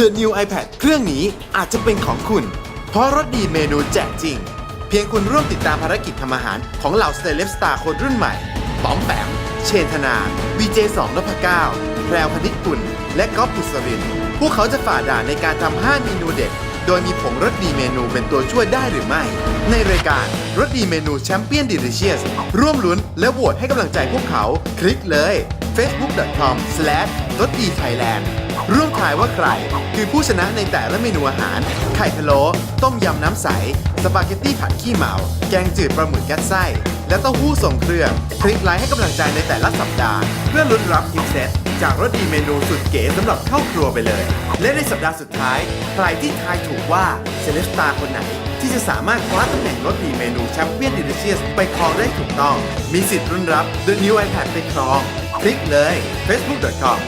The New iPad เครื่องนี้อาจจะเป็นของคุณ เพราะรสดีเมนูแจกจริง เพียงคุณร่วมติดตามภารกิจทำอาหารของเหล่าเซเลบสตาร์คนรุ่นใหม่ป๋อมแปมเชนธนาวีเจสองนพเก้าแพรวพนิษฐ์กุลและก๊อฟปุสริน พวกเขาจะฝ่าด่านในการทำ5เมนูเด็ด โดยมีผงรสดีเมนูเป็นตัวช่วยได้หรือไม่ ในรายการรสดีเมนูแชมเปี้ยนดิลิเชียสร่วมลุ้นและโหวตให้กำลังใจพวกเขา คลิกเลย facebook.com/ ร ร่วมทายว่าใคร คือผู้ชนะในแต่ละเมนูอาหาร ไข่พะโล้ต้มยำน้ำใส สปาเกตตี้ผัดขี้เมา แกงจืดปลาหมึกยัดไส้ และเต้าหู้ส่งเครื่อง คลิกไลค์ให้กำลังใจในแต่ละสัปดาห์ เพื่อลุ้นรับกิฟต์เซตจากรสดีเมนูสุดเก๋สำหรับเข้าครัวไปเลย และในสัปดาห์สุดท้าย ใครที่ทายถูกว่าเซเลสตาคนไหน ที่จะสามารถคว้าตำแหน่งรสดีเมนูแชมเปี้ยนดิลิเชียสไปครองได้ถูกต้อง มีสิทธิ์รุ่นรับ The New iPad ไปครอง คลิกเลย facebook.com/